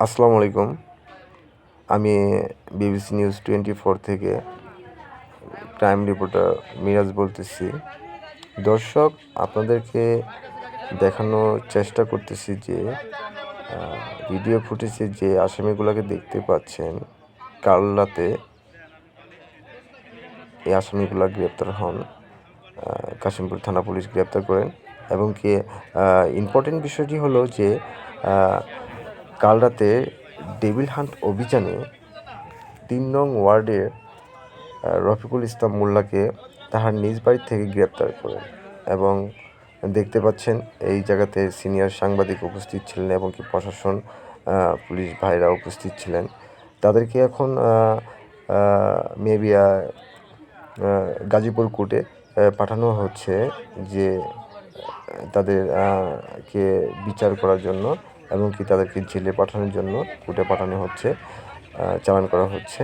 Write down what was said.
আসসালামু আলাইকুম। আমি বিবিসি নিউজ টোয়েন্টি ফোর থেকে ক্রাইম রিপোর্টার মিরাজ বলতেছি। দর্শক, আপনাদেরকে দেখানোর চেষ্টা করতেছি যে ভিডিও ফুটেজে যে আসামিগুলোকে দেখতে পাচ্ছেন কাল রাতে এই আসামিগুলো গ্রেপ্তার হন কাশিমপুর থানা পুলিশ গ্রেপ্তার করেন এবং কি ইম্পর্টেন্ট বিষয়টি হলো যে কাল রাতে ডেভিল হান্ট অভিযানে তিন নং ওয়ার্ডের রফিকুল ইসলাম মোল্লাকে তাহার নিজ বাড়ি থেকে গ্রেপ্তার করেন এবং দেখতে পাচ্ছেন এই জায়গাতে সিনিয়র সাংবাদিক উপস্থিত ছিলেন এবং কি প্রশাসন পুলিশ ভাইরা উপস্থিত ছিলেন। তাদেরকে এখন মেবি গাজীপুর কোর্টে পাঠানো হচ্ছে যে আহ, তাদের কে বিচার করার জন্য এবং কি তাদেরকে জেলে পাঠানোর জন্য কোর্টে পাঠানো হচ্ছে চালান করা হচ্ছে।